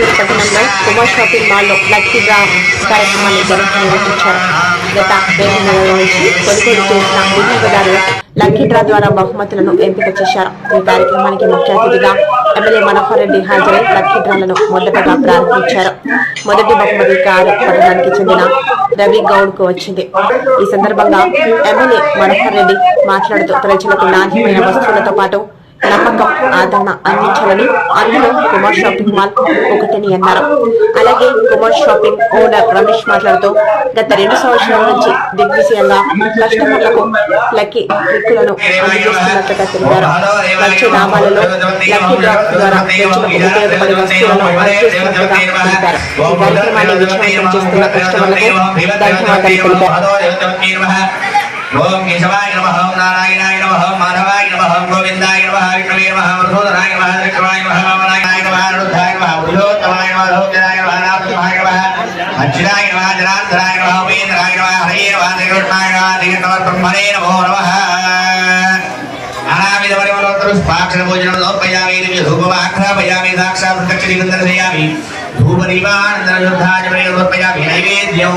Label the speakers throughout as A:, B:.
A: ఆంధ్రూరు పట్టణంలో కుమార్ షాపింగ్ మాల్లో lucky draw కార్యక్రమాన్ని నిర్వహించారు గత రెండు నెలల నుంచి కొనుగోలు చేసిన వినియోగదారులు లక్కీ డ్రా ద్వారా బహుమతులను ఎంపిక చేశారు. ఈ కార్యక్రమానికి ముఖ్య అతిథిగా ఎమ్మెల్యే మనోహర్ రెడ్డి హాజరై లక్కీ డ్రాలను మొదటగా ప్రారంభించారు. మొదటి బహుమతి కారు పట్టణానికి చెందిన రవి గౌడ్కు వచ్చింది. ఈ సందర్భంగా ఎమ్మెల్యే మనోహర్ రెడ్డి మాట్లాడుతూ ప్రజలకు నాణ్యమైన వస్తువులతో పాటు నమ్మకం ఆదరణ అందించాలని అందులో కుమార్ షాపింగ్ మాల్ ఒకటని అన్నారు. అలాగే కుమార్ షాపింగ్ ఓనర్ రమేష్ మాట్లాడుతూ గత రెండు సంవత్సరాల నుంచి దిగ్విజయంగా కస్టమర్లకు లక్కీ ట్రిక్కులను అందజేస్తున్నట్లుగా తెలిపారు. వచ్చే లాభాలలో లక్కీ డ్రాప్ ద్వారా ప్రజలకు ఉపయోగపడే వస్తువులను అందజేస్తున్నట్లుగా తెలిపారు. ఈ కార్యక్రమాన్ని విజయవంతం చేస్తున్న కస్టమర్లకు ధన్యవాదాలు తెలిపారు.
B: ఓం కేశవాయ నమ ఓం నారాయణాయ నమ ఓం మాధవాయ నమ ఓం గోవిందాయ నమ విష్ణువే నమః మధుసూదనాయ నమః విక్రమాయ నమః వామనాయ నమః రుద్రాయ నమః పురుషోత్తమాయ నమ లోక్యదాయ నమ నారాయణాయ నమ అచ్యుతాయ నమః జనార్దనాయ నమ ఉపేంద్రాయ నమ హరే నమ శ్రీకృష్ణాయ నమ శ్రీకృష్ణ బ్రహ్మణే నమో నమ నానావిధ పరిమళోత్తర స్పాక్షర భోజనం దివ్య ధూపమాఘ్రాపయామి సాక్షాత్ ప్రత్యక్ష ధూప దీపానందన నైవేద్యం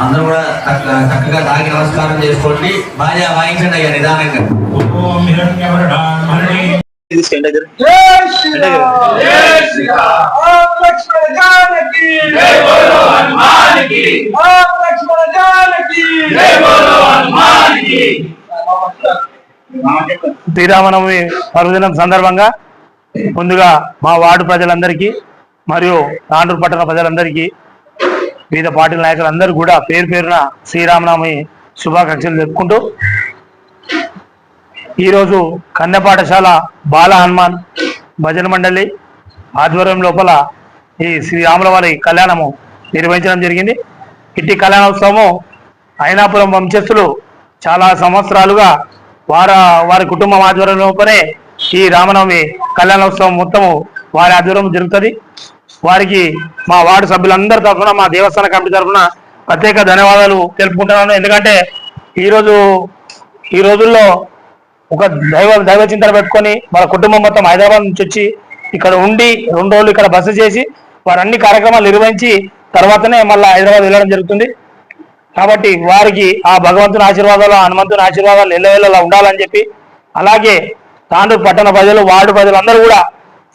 B: అందరూ కూడా చక్కగా తాగి నమస్కారం చేసుకోండి. బాగా వాయించండి అయ్యా నిదానంగా.
C: శ్రీరామనవమి పర్వదినం సందర్భంగా ముందుగా మా వార్డు ప్రజలందరికీ మరియు తాండూరు పట్టణ ప్రజలందరికీ వివిధ పార్టీల నాయకులందరూ కూడా పేరు పేరున శ్రీరామనవమి శుభాకాంక్షలు చెప్పుకుంటూ ఈరోజు కన్య పాఠశాల బాల హనుమాన్ భజన మండలి ఆధ్వర్యం లోపల ఈ శ్రీరాముల వారి కళ్యాణము నిర్వహించడం జరిగింది. ఇట్టి కళ్యాణోత్సవము అయినాపురం వంశస్థులు చాలా సంవత్సరాలుగా వార వారి కుటుంబం ఆధ్వర్యం లోపలే ఈ రామనవమి కళ్యాణోత్సవం మొత్తము వారి ఆధ్వర్యం జరుగుతుంది. వారికి మా వార్డు సభ్యులందరి తరఫున మా దేవస్థాన కమిటీ తరఫున ప్రత్యేక ధన్యవాదాలు తెలుపుకుంటున్నాను. ఎందుకంటే ఈరోజు ఈ రోజుల్లో ఒక దైవ దైవ చింతన పెట్టుకొని వాళ్ళ కుటుంబం మొత్తం హైదరాబాద్ నుంచి వచ్చి ఇక్కడ ఉండి రెండు రోజులు ఇక్కడ బస చేసి వారు అన్ని కార్యక్రమాలు నిర్వహించి తర్వాతనే మళ్ళీ హైదరాబాద్ వెళ్ళడం జరుగుతుంది. కాబట్టి వారికి ఆ భగవంతుని ఆశీర్వాదాలు ఆ హనుమంతుని ఆశీర్వాదాలు ఎల్లవేళలా ఉండాలని చెప్పి అలాగే తాండూరు పట్టణ ప్రజలు వార్డు ప్రజలందరూ కూడా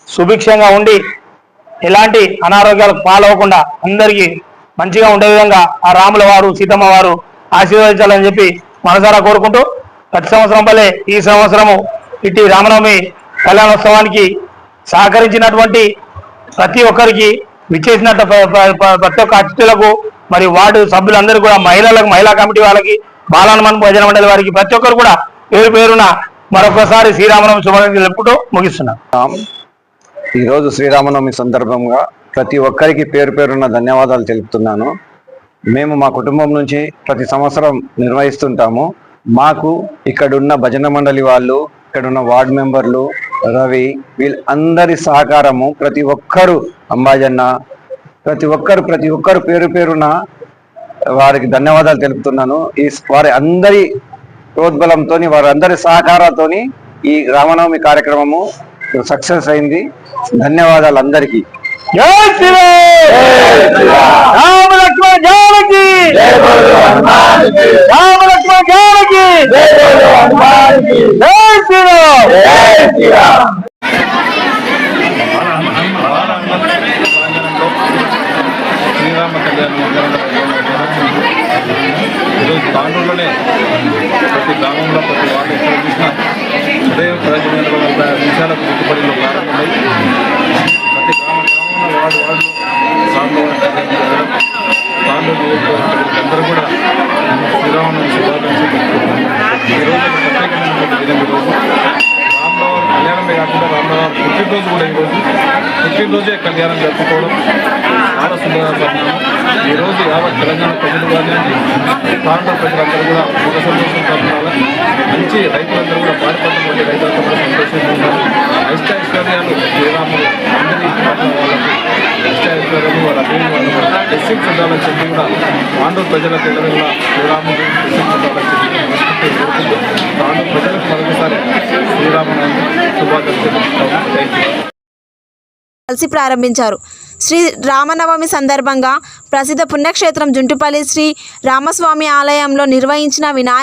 C: సుభిక్షంగా ఉండి ఎలాంటి అనారోగ్యాలకు పాలవకుండా అందరికీ మంచిగా ఉండే విధంగా ఆ రాముల వారు సీతమ్మ వారు ఆశీర్వదించాలని చెప్పి మనసారా కోరుకుంటూ ప్రతి సంవత్సరం వల్లే ఈ సంవత్సరము ఇటు రామనవమి కళ్యాణోత్సవానికి సహకరించినటువంటి ప్రతి ఒక్కరికి విచ్చేసినట్టు ప్రతి ఒక్క అతిథులకు మరి వార్డు సభ్యులందరూ కూడా మహిళలకు మహిళా కమిటీ వాళ్ళకి బాలహనుమాన్ భజన మండలి వారికి ప్రతి ఒక్కరు కూడా పేరు పేరున మరొకసారి శ్రీరామనవమి శుభాకాంక్షలు చెప్పుకుంటూ ముగిస్తున్నాం.
D: ఈరోజు శ్రీరామనవమి సందర్భంగా ప్రతి ఒక్కరికి పేరు పేరున్న ధన్యవాదాలు తెలుపుతున్నాను. మేము మా కుటుంబం నుంచి ప్రతి సంవత్సరం నిర్వహిస్తుంటాము. మాకు ఇక్కడున్న భజన మండలి వాళ్ళు ఇక్కడున్న వార్డు మెంబర్లు రవి వీళ్ళందరి సహకారము ప్రతి ఒక్కరు అంబాజన్న ప్రతి ఒక్కరు ప్రతి ఒక్కరు పేరు పేరున వారికి ధన్యవాదాలు తెలుపుతున్నాను. ఈ వారి అందరి ప్రోద్బలంతో వారి అందరి సహకారంతోని ఈ రామనవమి కార్యక్రమము సక్సెస్ అయింది. ధన్యవాదాలు అందరికీ
C: జై శ్రీరామ్ రామ లక్ష్మణ జానకి! రామ లక్ష్మణ జానకి! జై శ్రీరామ్
E: శ్రీరామ కళ్యాణం ఈరోజు తాండూరులోనే ప్రతి గ్రామంలో ప్రతి వార్డు ఎక్కడ చూసినా ఉదయం పదకొండు గంటల నలభై నిమిషాలకు గుర్తుపడిలో ప్రారంభమై ప్రతి గ్రామ గ్రామంలో వార్డు వార్డు పుట్టినరోజే కళ్యాణం జరుపుకోవడం. చాలా సుందరపరిణామం ఈరోజు యావత్ తెలంగాణ ప్రజలు కానివ్వండి ప్రాంత ప్రజలందరూ కూడా ఒక సంతోషం కలగాలి మంచి రైతులందరూ కూడా పాడిపడినటువంటి రైతులతో కూడా సంతోషంగా ఉండాలి. అష్టైశ్వర్యాలు శ్రీరాములు అందరి పట్ల వాళ్ళకి అష్టైశ్వర్యాలు వాళ్ళ అభివృద్ధి వాళ్ళు బ్లెస్సింగ్స్ ఉండాలని చెప్పి కూడా ఆంధ్ర ప్రజలకు ఎదురుగా శ్రీరాములు బ్లెస్సింగ్స్ ఉండాలని చెప్పి మనస్ఫూర్తిగా ప్రజలకు మరొకసారి శ్రీరామనవమి శుభాకాంక్షలు. Thank you.
F: కలిసి ప్రారంభించారు. శ్రీ రామనవమి సందర్భంగా ప్రసిద్ధ పుణ్యక్షేత్రం జుంటుపల్లి శ్రీ రామస్వామి ఆలయంలో నిర్వహించిన వినాయక